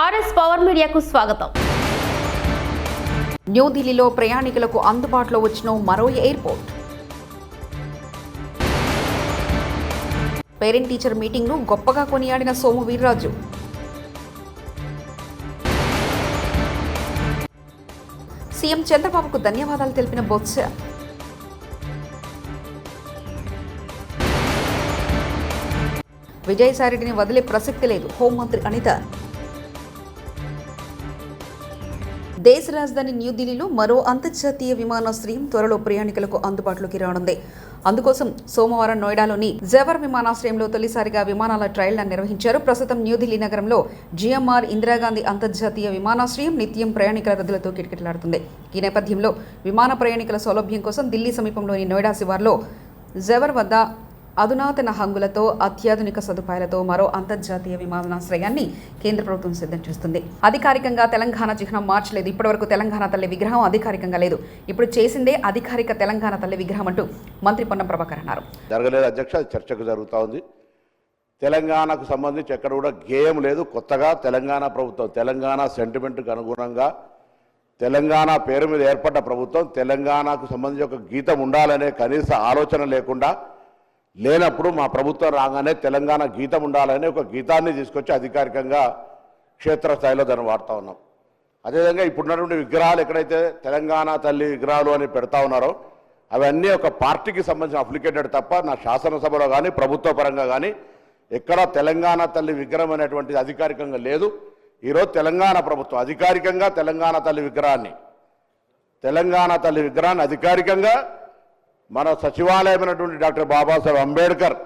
RS power మీడియాకు స్వాగతం. న్యూఢిల్లీలో ప్రయాణికులకు అందుబాటులో వచ్చిన మరో ఎయిర్పోర్ట్. పేరెంట్ టీచర్ మీటింగ్ను గొప్పగా కొనియాడిన సోము వీర్రాజు. సీఎం చంద్రబాబుకు ధన్యవాదాలు తెలిపిన బొత్స. విజయసాయిరెడ్డిని వదిలే ప్రసక్తి లేదు హోంమంత్రి అనిత. దేశ రాజధాని న్యూఢిల్లీలో మరో అంతర్జాతీయ విమానాశ్రయం త్వరలో ప్రయాణికులకు అందుబాటులోకి రానుంది. అందుకోసం సోమవారం నోయిడాలోని జవర్ విమానాశ్రయంలో తొలిసారిగా విమానాల ట్రయల్ను నిర్వహించారు. ప్రస్తుతం న్యూఢిల్లీ నగరంలో జిఎంఆర్ ఇందిరాగాంధీ అంతర్జాతీయ విమానాశ్రయం నిత్యం ప్రయాణికుల రద్దులతో కిటకిటలాడుతుంది. ఈ నేపథ్యంలో విమాన ప్రయాణికుల సౌలభ్యం కోసం ఢిల్లీ సమీపంలోని నోయిడా శివార్లో జవర్ వద్ద అధునాతన హంగులతో అత్యాధునిక సదుపాయాలతో మరో అంతర్జాతీయ విమానాశ్రయాన్ని కేంద్ర ప్రభుత్వం సిద్ధం చేస్తుంది. అధికారికంగా తెలంగాణ చిహ్నం మార్చలేదు. ఇప్పటివరకు తెలంగాణ తల్లి విగ్రహం అధికారికంగా లేదు. ఇప్పుడు చేసిందే అధికారిక తెలంగాణ తల్లి విగ్రహం అంటూ మంత్రి పొన్నం ప్రభాకర్ అన్నారు. జరగలేదు అధ్యక్ష చర్చకు జరుగుతూ ఉంది. తెలంగాణకు సంబంధించి ఎక్కడ కూడా గేయం లేదు. కొత్తగా తెలంగాణ ప్రభుత్వం తెలంగాణ సెంటిమెంట్కి అనుగుణంగా తెలంగాణ పేరు మీద ఏర్పడ్డ ప్రభుత్వం తెలంగాణకు సంబంధించి ఒక గీతం ఉండాలనే కనీస ఆలోచన లేకుండా లేనప్పుడు మా ప్రభుత్వం రాగానే తెలంగాణ గీతం ఉండాలనే ఒక గీతాన్ని తీసుకొచ్చి అధికారికంగా క్షేత్రస్థాయిలో దాన్ని వాడుతూ ఉన్నాం. అదేవిధంగా ఇప్పుడున్నటువంటి విగ్రహాలు ఎక్కడైతే తెలంగాణ తల్లి విగ్రహాలు అని పెడతా ఉన్నారో అవన్నీ ఒక పార్టీకి సంబంధించిన అప్లికేటెడ్ తప్ప నా శాసనసభలో కానీ ప్రభుత్వ పరంగా కానీ ఎక్కడ తెలంగాణ తల్లి విగ్రహం అనేటువంటిది అధికారికంగా లేదు. ఈరోజు తెలంగాణ ప్రభుత్వం అధికారికంగా తెలంగాణ తల్లి విగ్రహాన్ని తెలంగాణ తల్లి విగ్రహాన్ని అధికారికంగా మన సచివాలయమైనటువంటి డాక్టర్ బాబాసాహెబ్ అంబేద్కర్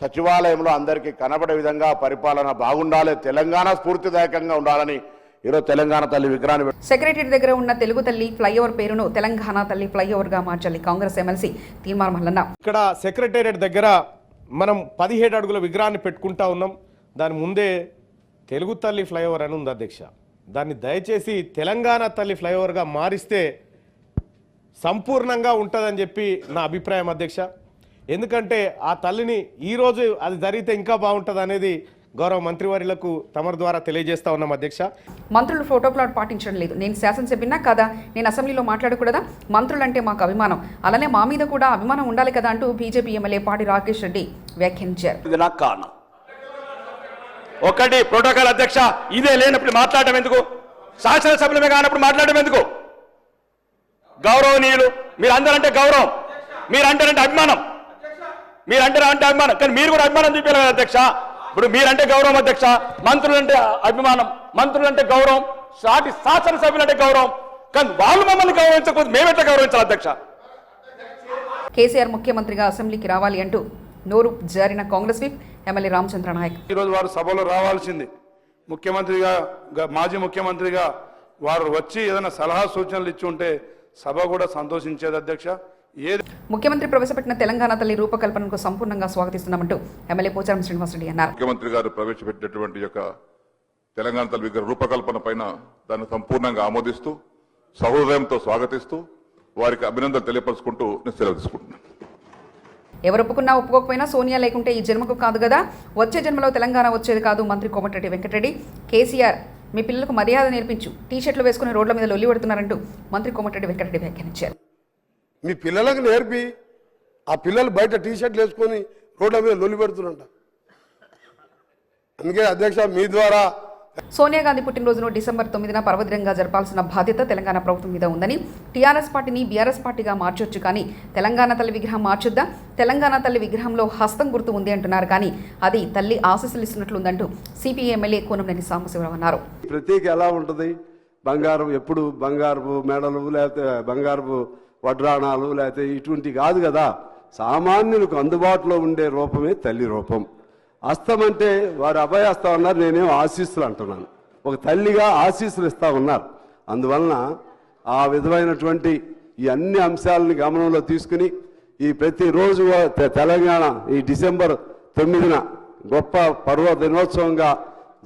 సచివాలయంలో అందరికీ కనబడే విధంగా పరిపాలన బాగుండాలి తెలంగాణ స్ఫూర్తిదాయకంగా ఉండాలని ఈరోజు తెలంగాణ తల్లి విగ్రహాన్ని సెక్రటరీ దగ్గర ఉన్న తెలుగు తల్లి ఫ్లైఓవర్ పేరును తెలంగాణ తల్లి ఫ్లైఓవర్గా మార్చాలి కాంగ్రెస్ ఎమ్మెల్సీ తీర్మానం మల్లన్న. ఇక్కడ సెక్రటేరియట్ దగ్గర మనం పదిహేడు అడుగుల విగ్రహాన్ని పెట్టుకుంటా ఉన్నాం. దాని ముందే తెలుగు తల్లి ఫ్లైఓవర్ అని ఉంది అధ్యక్ష. దాన్ని దయచేసి తెలంగాణ తల్లి ఫ్లైఓవర్గా మారిస్తే సంపూర్ణంగా ఉంటుందని చెప్పి నా అభిప్రాయం అధ్యక్ష. ఎందుకంటే ఆ తల్లిని ఈరోజు అది జరిగితే ఇంకా బాగుంటుంది అనేది గౌరవ మంత్రివర్యులకు తమరి ద్వారా తెలియజేస్తా ఉన్నాం అధ్యక్ష. మంత్రులు ఫోటోప్లాట్ పాటించడం లేదు. నేను శాసనసభ్యున్నా కదా? నేను అసెంబ్లీలో మాట్లాడకూడదా? మంత్రులంటే మాకు అభిమానం. అలానే మా మీద కూడా అభిమానం ఉండాలి కదా అంటూ బీజేపీ ఎమ్మెల్యే పాడి రాకేష్ రెడ్డి వ్యాఖ్యానించారు. ఇది నాకు కారణం. ఒకటి ప్రోటోకాల్ అధ్యక్ష ఇదే లేనప్పుడు మాట్లాడటం ఎందుకు? శాసనసభ్యులమే కానప్పుడు మాట్లాడటం ఎందుకు? గౌరవనీయులు. మీరు అందరంటే గౌరవం. మీరు అంటారంటే అభిమానం. మీరు అంటారా అంటే అభిమానం. కానీ మీరు కూడా అభిమానం చూపించాలి కదా అధ్యక్ష. ఇప్పుడు మీరంటే గౌరవం అధ్యక్ష. మంత్రులంటే అభిమానం. మంత్రులంటే గౌరవం. సాటి శాసనసభ్యులంటే గౌరవం. కానీ వాళ్ళు మమ్మల్ని గౌరవించకపోతే మేమెట్లా గౌరవించాలి అధ్యక్ష? కేసీఆర్ ముఖ్యమంత్రిగా అసెంబ్లీకి రావాలి అంటూ నోరు జారిన Congress whip MLA Ramachandra Nayak. ఈరోజు వారు సభలో రావాల్సింది. ముఖ్యమంత్రిగా మాజీ ముఖ్యమంత్రిగా వారు వచ్చి ఏదైనా సలహా సూచనలు ఇచ్చి ఉంటే సభ కూడా సంతోషించేది అధ్యక్ష. ఏది ముఖ్యమంత్రి ప్రవేశపెట్టిన తెలంగాణ తల్లి రూపకల్పనకు సంపూర్ణంగా స్వాగతిస్తున్నామంటూ ఎమ్మెల్యే పోచారం శ్రీనివాసరెడ్డి అన్నారు. ముఖ్యమంత్రి గారు ప్రవేశపెట్టినటువంటి యొక్క తెలంగాణ తల్లి విగ్రహ రూపకల్పన పైన దాన్ని సంపూర్ణంగా ఆమోదిస్తూ సహృదయంతో స్వాగతిస్తూ వారికి అభినందనలు తెలియపరుచుకుంటూ నేను సెలవు తీసుకుంటున్నాను. ఎవరు ఒప్పుకున్నా ఒప్పుకోకపోయినా సోనియా లేకుంటే ఈ జన్మకు కాదు కదా. వచ్చే జన్మలో తెలంగాణ వచ్చేది కాదు మంత్రి కోమటిరెడ్డి వెంకటరెడ్డి. కేసీఆర్ మీ పిల్లలకు మర్యాద నేర్పించు. టీషర్ట్లు వేసుకుని రోడ్ల మీద లొల్లి పడుతున్నారంటూ మంత్రి కోమటిరెడ్డి వెంకటరెడ్డి వ్యాఖ్యానించారు. మీ పిల్లలకు నేర్పి. ఆ పిల్లలు బయట టీ షర్ట్లు వేసుకొని రోడ్ల మీద లొల్లి పెడుతున్నంట అందుకే అధ్యక్ష మీ ద్వారా సోనియా గాంధీ పుట్టినరోజును డిసెంబర్ తొమ్మిదిన పర్వదినంగా జరపాల్సిన బాధ్యత తెలంగాణ ప్రభుత్వం మీద ఉందని టీఆర్ఎస్ పార్టీని బీఆర్ఎస్ పార్టీగా మార్చొచ్చు కానీ తెలంగాణ తల్లి విగ్రహం మార్చొద్దా? తెలంగాణ తల్లి విగ్రహంలో హస్తం గుర్తు ఉంది అంటున్నారు కానీ అది తల్లి ఆశీస్సులు ఇస్తున్నట్లుందంటూ సిపిఐ ఎమ్మెల్యే కోనంనేని సాంబశివరావు అన్నారు. ప్రత్యేక ఎలా ఉంటుంది? బంగారం ఎప్పుడు బంగారపు మెడలు లేకపోతే బంగారపు వడ్రాణాలు లేకపోతే ఇటువంటి కాదు కదా. సామాన్యులకు అందుబాటులో ఉండే రూపమే తల్లి రూపం. అస్తం అంటే వారు అభయస్తం అన్నారు నేనేం ఆశీస్సులు అంటున్నాను. ఒక తల్లిగా ఆశీస్సులు ఇస్తా ఉన్నారు. అందువలన ఆ విధమైనటువంటి ఈ అన్ని అంశాలని గమనంలో తీసుకుని ఈ ప్రతిరోజు తెలంగాణ ఈ డిసెంబర్ తొమ్మిదిన గొప్ప పర్వ దినోత్సవంగా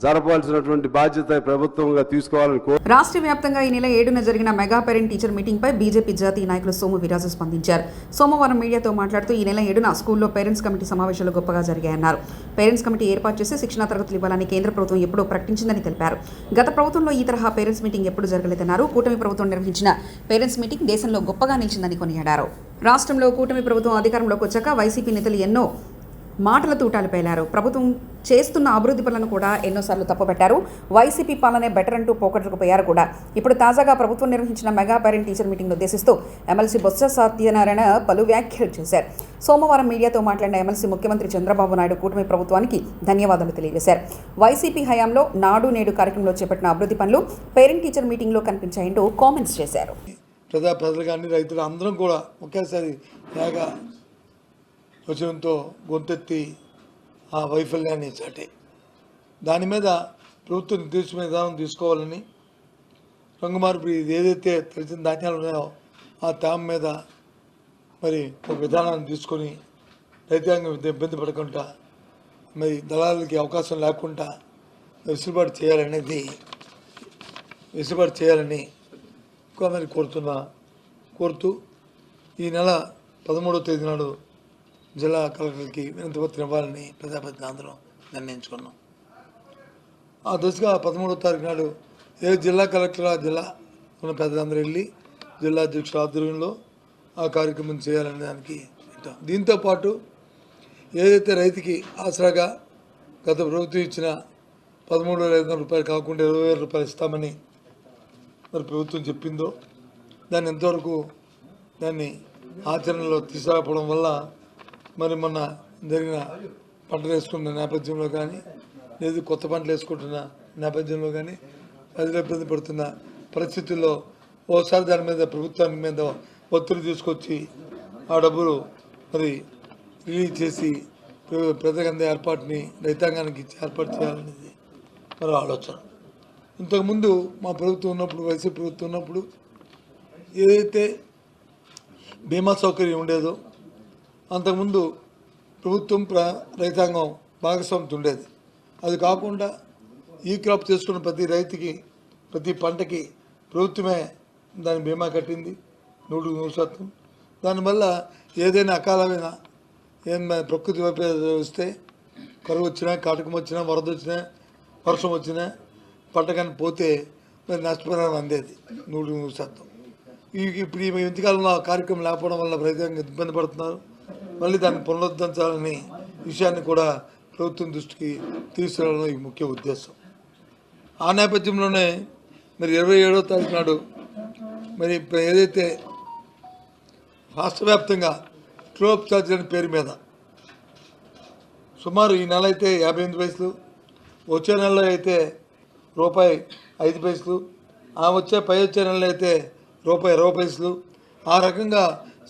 జరపాల్సినటువంటి బాధ్యత ప్రభుత్వంగా తీసుకోవాలని రాష్ట్ర వ్యాప్తంగా ఈ నెల ఏడున జరిగిన మెగా పేరెంట్ టీచర్ మీటింగ్ పై బీజేపీ జాతీయ నాయకులు సోము వీరాజు స్పందించారు. సోమవారం మీడియాతో మాట్లాడుతూ ఈ నెల ఏడున స్కూల్లో పేరెంట్స్ కమిటీ సమావేశాలు గొప్పగా జరిగాయన్నారు. పేరెంట్స్ కమిటీ ఏర్పాటు చేసి శిక్షణా తరగతులు ఇవ్వాలని కేంద్ర ప్రభుత్వం ఎప్పుడో ప్రకటించిందని తెలిపారు. గత ప్రభుత్వంలో ఈ తరహా పేరెంట్స్ మీటింగ్ ఎప్పుడు జరగలేదన్నారు. కూటమి ప్రభుత్వం నిర్వహించిన పేరెంట్స్ మీటింగ్ దేశంలో గొప్పగా నిలిచిందని కొనియాడారు. రాష్ట్రంలో కూటమి ప్రభుత్వం అధికారంలోకి వచ్చాక వైసీపీ నేతలు ఎన్నో మాటల తూటాలు పేలారు. ప్రభుత్వం చేస్తున్న అభివృద్ధి పనులను కూడా ఎన్నోసార్లు తప్పుపెట్టారు. వైసీపీ పాలనే బెటర్ అంటూ పోకట్లకు పోయారు కూడా. ఇప్పుడు తాజాగా ప్రభుత్వం నిర్వహించిన మెగా పేరెంట్ టీచర్ మీటింగ్ను ఉద్దేశిస్తూ ఎమ్మెల్సీ బొత్స సత్యనారాయణ పలు వ్యాఖ్యలు చేశారు. సోమవారం మీడియాతో మాట్లాడిన ఎమ్మెల్సీ ముఖ్యమంత్రి చంద్రబాబు నాయుడు కూటమి ప్రభుత్వానికి ధన్యవాదాలు తెలియజేశారు. వైసీపీ హయాంలో నాడు నేడు కార్యక్రమంలో చేపట్టిన అభివృద్ధి పనులు పేరెంట్ టీచర్ మీటింగ్లో కనిపించాయంటూ కామెంట్స్ చేశారు. ప్రజా ప్రజలు కానీ రైతులు అందరం కూడా ఒకేసారి ఏక వచనంతో గొంతెత్తి ఆ వైఫల్యాన్ని చాటే. దాని మీద ప్రభుత్వం నిర్దేశమైన విధానం తీసుకోవాలని రంగుమార్పు ఇది ఏదైతే తెలిసిన ధాన్యాలు ఉన్నాయో ఆ తామ మీద మరి ఒక విధానాన్ని తీసుకొని రైతాంగం ఇబ్బంది పడకుండా మరి దళాలకి అవకాశం లేకుండా వెసులుబాటు చేయాలనేది వెసులుబాటు చేయాలని ఎక్కువ మరి కోరుతున్నా కోరుతూ ఈ నెల పదమూడవ తేదీ నాడు జిల్లా కలెక్టర్కి వినతిపత్రం ఇవ్వాలని ప్రజాప్రతినిధులు అందరం నిర్ణయించుకున్నాం. ఆ దశగా పదమూడవ తారీఖు నాడు ఏ జిల్లా కలెక్టర్ ఆ జిల్లా ఉన్న పెద్దలందరూ వెళ్ళి జిల్లా అధ్యక్షుల ఆధ్వర్యంలో ఆ కార్యక్రమం చేయాలనే దానికి పెట్టాం దీంతోపాటు ఏదైతే రైతుకి ఆసరాగా గత ప్రభుత్వం ఇచ్చిన పదమూడు వేల ఐదు వందల రూపాయలు కాకుండా ఇరవై వేల రూపాయలు ఇస్తామని మరి ప్రభుత్వం చెప్పిందో దాన్ని ఎంతవరకు దాన్ని ఆచరణలో తీసుకురావడం వల్ల మరి మొన్న జరిగిన పంటలు వేసుకున్న నేపథ్యంలో కానీ లేదు కొత్త పంటలు వేసుకుంటున్న నేపథ్యంలో కానీ ప్రజలు ఇబ్బంది పడుతున్న పరిస్థితుల్లో ఓసారి దాని మీద ప్రభుత్వానికి మీద ఒత్తిడి తీసుకొచ్చి ఆ డబ్బులు మరి రిలీజ్ చేసి ప్ర- ఏర్పాటుని రైతాంగానికి ఇచ్చి ఏర్పాటు చేయాలనేది మరి ఆలోచన. ఇంతకుముందు మా ప్రభుత్వం ఉన్నప్పుడు వైసీపీ ప్రభుత్వం ఉన్నప్పుడు ఏదైతే బీమా సౌకర్యం ఉండేదో అంతకుముందు ప్రభుత్వం ప్ర రైతాంగం భాగస్వామ్యం ఉండేది. అది కాకుండా ఈ క్రాప్ చేసుకున్న ప్రతి రైతుకి ప్రతి పంటకి ప్రభుత్వమే దాని బీమా కట్టింది నూరు నూరు శాతం. దానివల్ల ఏదైనా అకాలమైన ఏం ప్రకృతి వస్తే కరువు వచ్చినా కాటకం వచ్చినా వరద వచ్చినా వర్షం వచ్చినా పంట కానీ పోతే మరి నష్టపరిహారం అందేది నూరు నూరు శాతం. ఈ ఇప్పుడు ఈ ఇంతకాలంలో ఆ కార్యక్రమం లేకపోవడం వల్ల రైతాంగం ఇబ్బంది పడుతున్నారు. మళ్ళీ దాన్ని పునరుద్ధరించాలని విషయాన్ని కూడా ప్రభుత్వం దృష్టికి తీసుకురావడం ఈ ముఖ్య ఉద్దేశం. ఆ నేపథ్యంలోనే మరి ఇరవై ఏడవ తారీఖు నాడు మరి ఏదైతే రాష్ట్ర వ్యాప్తంగా ట్రోప్ ఛార్జ్ అనే పేరు మీద సుమారు ఈ నెల అయితే యాభై ఎనిమిది పైసలు వచ్చే నెలలో అయితే రూపాయి ఐదు పైసలు ఆ వచ్చే పై వచ్చే నెలలో అయితే రూపాయి ఇరవై పైసలు ఆ రకంగా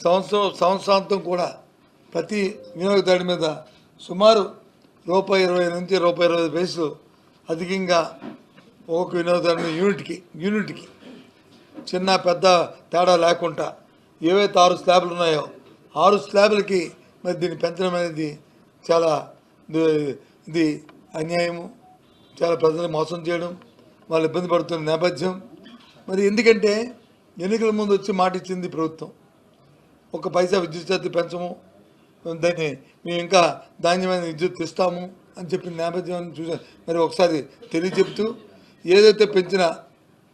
సంవత్సరం సంవత్సరాంతం కూడా ప్రతి వినియోగదారుడి మీద సుమారు రూపాయి ఇరవై నుంచి రూపాయి ఇరవై పైసలు అధికంగా ఒక్కొక్క వినియోగదారుని యూనిట్కి యూనిట్కి. చిన్న పెద్ద తేడా లేకుండా ఏవైతే ఆరు స్లాబ్లు ఉన్నాయో ఆరు స్లాబ్లకి మరి దీన్ని పెంచడం అనేది చాలా ఇది- ఇది అన్యాయము. చాలా ప్రజలు మోసం చేయడం వాళ్ళు ఇబ్బంది పడుతున్న నేపథ్యం. మరి ఎందుకంటే ఎన్నికల ముందు వచ్చి మాట ఇచ్చింది ప్రభుత్వం. ఒక పైసా విద్యుత్ ఛార్జీ పెంచము దాన్ని మేము ఇంకా ధాన్యమైన విద్యుత్ ఇస్తాము అని చెప్పిన నేపథ్యాన్ని చూసా మరి ఒకసారి తెలియచెప్తూ ఏదైతే పెంచిన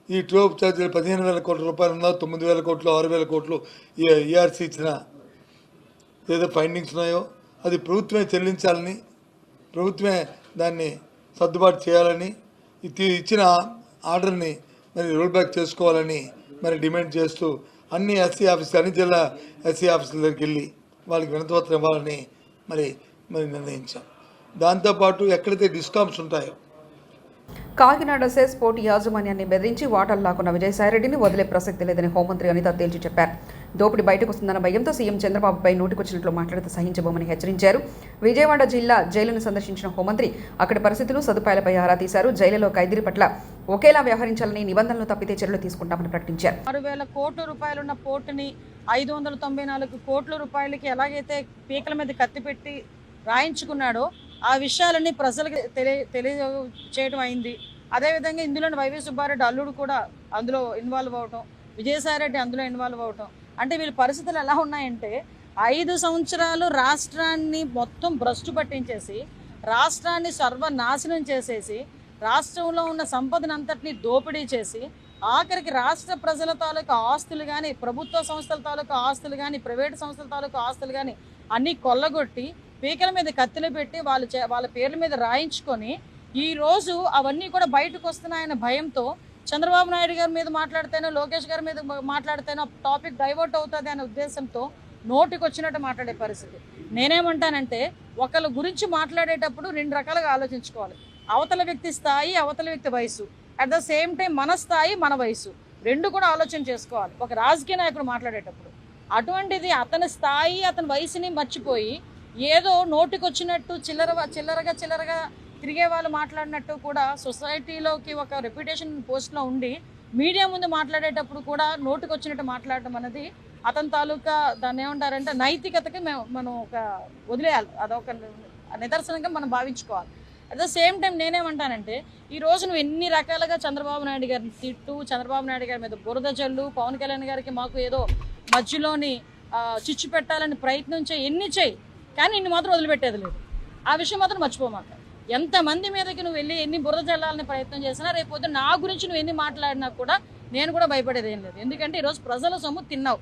ఈ ట్రోప్ ఛార్జీలు పదిహేను వేల కోట్ల రూపాయలు ఉందో తొమ్మిది వేల కోట్లు ఆరు వేల కోట్లు ఈఆర్సీ ఇచ్చిన ఏదో ఫైండింగ్స్ ఉన్నాయో అది ప్రభుత్వమే చెల్లించాలని ప్రభుత్వమే దాన్ని సర్దుబాటు చేయాలని ఇచ్చిన ఆర్డర్ని మరి రోల్ బ్యాక్ చేసుకోవాలని మరి డిమాండ్ చేస్తూ అన్ని ఎస్సీ ఆఫీసులు అన్ని జిల్లా ఎస్సీ ఆఫీసుల దగ్గరికి వెళ్ళి వాళ్ళకి వినతిపత్రం ఇవ్వాలని మరి మరి నిర్ణయించాం. దాంతోపాటు ఎక్కడైతే డిస్కామ్స్ ఉంటాయో కాకినాడ సెస్ పోర్టు యాజమాన్యాన్ని బెదిరించి వాటాలు లాక్కున్న విజయసాయిరెడ్డిని వదిలే ప్రసక్తి లేదని హోంమంత్రి అనిత తేల్చి చెప్పారు. దోపిడీ బయటకు వస్తుందన్న భయంతో సీఎం చంద్రబాబుపై నోటికొచ్చినట్లు మాట్లాడితే సహించబోమని హెచ్చరించారు. విజయవాడ జిల్లా జైలును సందర్శించిన హోంమంత్రి అక్కడి పరిస్థితులు సదుపాయాలపై ఆరా తీశారు. జైలులో ఖైదీల పట్ల ఒకేలా వ్యవహరించాలని నిబంధనలు తప్పితే చర్యలు తీసుకుంటామని ప్రకటించారు. ఆరు వేల కోట్ల రూపాయలున్న పోర్టుని ఐదు వందల తొంభై నాలుగు కోట్ల రూపాయలకి ఎలాగైతే పీకల మీద కత్తి పెట్టి రాయించుకున్నాడో ఆ విషయాలన్నీ ప్రజలకు తెలియ తెలియచేయడం అయింది. అదేవిధంగా ఇందులోని వైవి సుబ్బారెడ్డి అల్లుడు కూడా అందులో ఇన్వాల్వ్ అవటం విజయసాయిరెడ్డి అందులో ఇన్వాల్వ్ అవటం. అంటే వీళ్ళ పరిస్థితులు ఎలా ఉన్నాయంటే ఐదు సంవత్సరాలు రాష్ట్రాన్ని మొత్తం భ్రష్టు పట్టించేసి రాష్ట్రాన్ని సర్వనాశనం చేసేసి రాష్ట్రంలో ఉన్న సంపదనంతటినీ దోపిడీ చేసి ఆఖరికి రాష్ట్ర ప్రజల తాలూకా ఆస్తులు కానీ ప్రభుత్వ సంస్థల తాలూకా ఆస్తులు కానీ ప్రైవేట్ సంస్థల తాలూకా ఆస్తులు కానీ అన్నీ కొల్లగొట్టి పీకల మీద కత్తిలు పెట్టి వాళ్ళు చే- వాళ్ళ పేర్ల మీద రాయించుకొని ఈ రోజు అవన్నీ కూడా బయటకు వస్తున్నాయన్న భయంతో చంద్రబాబు నాయుడు గారి మీద మాట్లాడితేనో లోకేష్ గారి మీద మాట్లాడితేనో టాపిక్ డైవర్ట్ అవుతుంది అనే ఉద్దేశంతో నోటికి వచ్చినట్టు మాట్లాడే పరిస్థితి. నేనేమంటానంటే ఒకళ్ళ గురించి మాట్లాడేటప్పుడు రెండు రకాలుగా ఆలోచించుకోవాలి. అవతల వ్యక్తి స్థాయి అవతల వ్యక్తి వయసు. అట్ ద సేమ్ టైం మన స్థాయి మన వయసు. రెండు కూడా ఆలోచన చేసుకోవాలి. ఒక రాజకీయ నాయకుడు మాట్లాడేటప్పుడు. అటువంటిది అతని స్థాయి అతని వయసుని మర్చిపోయి ఏదో నోటికొచ్చినట్టు చిల్లర చిల్లరగా చిల్లరగా తిరిగే వాళ్ళు మాట్లాడినట్టు కూడా సొసైటీలోకి ఒక రెప్యుటేషన్ పోస్ట్లో ఉండి మీడియా ముందు మాట్లాడేటప్పుడు కూడా నోటికి వచ్చినట్టు మాట్లాడడం అనేది అతని తాలూకా దాన్ని ఏమంటారంటే నైతికతకి మేము మనం ఒక వదిలేయాలి. అదొక నిదర్శనంగా మనం భావించుకోవాలి. అట్ ద సేమ్ టైం నేనేమంటానంటే ఈ రోజు నువ్వు ఎన్ని రకాలుగా చంద్రబాబు నాయుడు గారిని తిట్టు చంద్రబాబు నాయుడు గారి మీద బురద జల్లు పవన్ కళ్యాణ్ గారికి మాకు ఏదో మధ్యలోని చిచ్చు పెట్టాలని ప్రయత్నం చేయి ఎన్ని చేయి కానీ నిన్ను మాత్రం వదిలిపెట్టేది లేదు. ఆ విషయం మాత్రం మర్చిపోమాక. ఎంతమంది మీదకి నువ్వు వెళ్ళి ఎన్ని బురద జల్లాలని ప్రయత్నం చేసినా రేపు నా గురించి నువ్వు ఎన్ని మాట్లాడినా కూడా నేను కూడా భయపడేది ఏం లేదు. ఎందుకంటే ఈరోజు ప్రజల సొమ్ము తిన్నావు.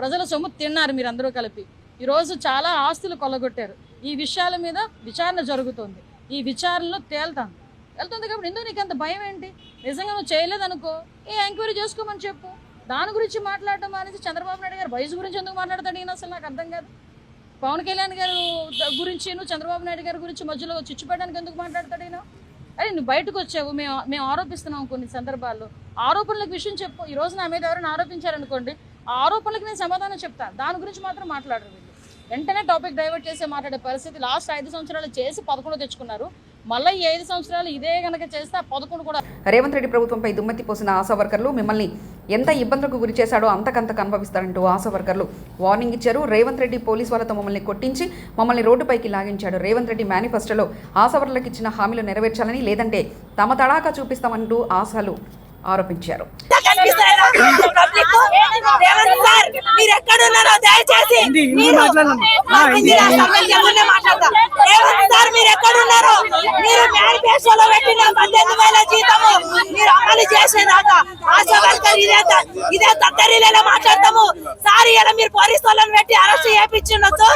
ప్రజల సొమ్ము తిన్నారు మీరు అందరూ కలిపి. ఈరోజు చాలా ఆస్తులు కొల్లగొట్టారు. ఈ విషయాల మీద విచారణ జరుగుతుంది. ఈ విచారణలో తేల్తాను వెళ్తుంది కాబట్టి ఎందుకు నీకు అంత భయం ఏంటి? నిజంగా నువ్వు చేయలేదనుకో ఏ ఎంక్వైరీ చేసుకోమని చెప్పు. దాని గురించి మాట్లాడటం అనేది చంద్రబాబు నాయుడు గారు వయసు గురించి ఎందుకు మాట్లాడతాడు ఈయన అసలు నాకు అర్థం కాదు. పవన్ కళ్యాణ్ గారు గురించి నువ్వు చంద్రబాబు నాయుడు గారి గురించి మధ్యలో చిచ్చుపెట్టడానికి ఎందుకు మాట్లాడతాడు ఈయన? అరే నువ్వు బయటకు వచ్చావు మేము మేము ఆరోపిస్తున్నాం కొన్ని సందర్భాల్లో. ఆరోపణలకు విషయం చెప్పు. ఈ రోజు నా మీద ఎవరైనా ఆరోపించారనుకోండి ఆ ఆరోపణలకు నేను సమాధానం చెప్తాను దాని గురించి మాత్రం మాట్లాడరు వెంటనే టాపిక్ డైవర్ట్ చేసి మాట్లాడే పరిస్థితి లాస్ట్ ఐదు సంవత్సరాలు చేసి పదకొండు తెచ్చుకున్నారు. మళ్ళీ ఈ ఐదు సంవత్సరాలు ఇదే గనక చేస్తే పదకొండు కూడా రేవంత్ రెడ్డి ప్రభుత్వంపై దుమ్మెత్తి పోసిన ఆశా వర్కర్లు మిమ్మల్ని ఎంత ఇబ్బందులకు గురి చేశాడో అంతకంతకు అనుభవిస్తారంటూ ఆశా వర్కర్లు వార్నింగ్ ఇచ్చారు. రేవంత్ రెడ్డి పోలీస్ వాళ్ళతో మమ్మల్ని కొట్టించి మమ్మల్ని రోడ్డుపైకి లాగించాడు. రేవంత్ రెడ్డి మేనిఫెస్టోలో ఆశా వర్కర్లకు ఇచ్చిన హామీలు నెరవేర్చాలని లేదంటే తమ తడాకా చూపిస్తామంటూ ఆశలు ఆరోపించారు. సార్? మీరు మీరు మీరు మేనిఫెస్టోలో పెట్టిన పద్దెనిమిది వేల జీతము. మీరు అమలు చేసేదాకా ఆశా వర్కర్ ఇదే ఇదే దద్దరిలేలా ఇలా మీరు పోలీసు వాళ్ళని పెట్టి అరెస్ట్ చేయించుండొచ్చు.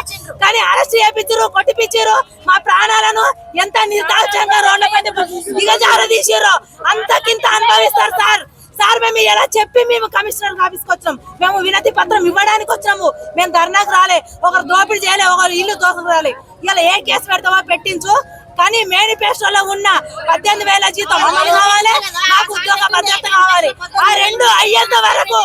కానీ అరెస్ట్ చేయించారు కొట్టిపించారు మా ప్రాణాలను ఎంత నిర్దాక్షంగా రోడ్లపై దిగజార తీసిర్రు అంతకింత అనుభవిస్తారు సార్. సార్ మేము ఎలా చెప్పి మేము కమిషనర్ ఆఫీస్కి వచ్చాం మేము వినతి పత్రం ఇవ్వడానికి వచ్చాము మేము ధర్నాకు రాలే. ఒకరు దోపిడీ చేయలే ఒకరు ఇల్లు దోసుకు రాలే ఇలా ఏ కేసు పెడతావో పెట్టించు. కానీ మేనిఫెస్టోలో ఉన్న పద్దెనిమిది వేల జీతం అమలు కావాలి మాకు ఉద్యోగ భద్రత కావాలి. ఆ రెండు అయ్యేంత వరకు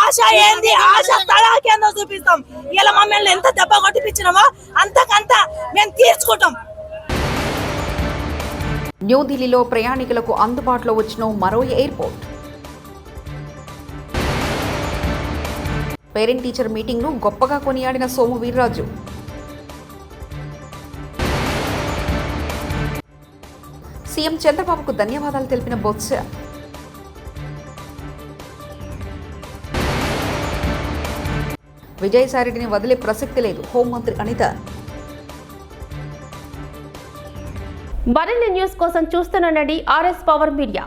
ఆశ ఏంది? ఆశ తడాకేందో చూపిస్తాం. ఇలా మమ్మల్ని ఎంత దెబ్బ కొట్టిపించినామో అంతకంత మేము తీర్చుకుంటాం. న్యూఢిల్లీలో ప్రయాణికులకు అందుబాటులో వచ్చిన మరో ఎయిర్పోర్ట్. పేరెంట్ టీచర్ మీటింగ్ను గొప్పగా కొనియాడిన సోము వీర్రాజు. సీఎం చంద్రబాబుకు ధన్యవాదాలు తెలిపిన బొత్స. విజయసాయిరెడ్డిని వదిలే ప్రసక్తి లేదు. హోంమంత్రి అనిత. మరిన్ని న్యూస్ కోసం చూస్తుండండి ఆర్ఎస్ పవర్ మీడియా.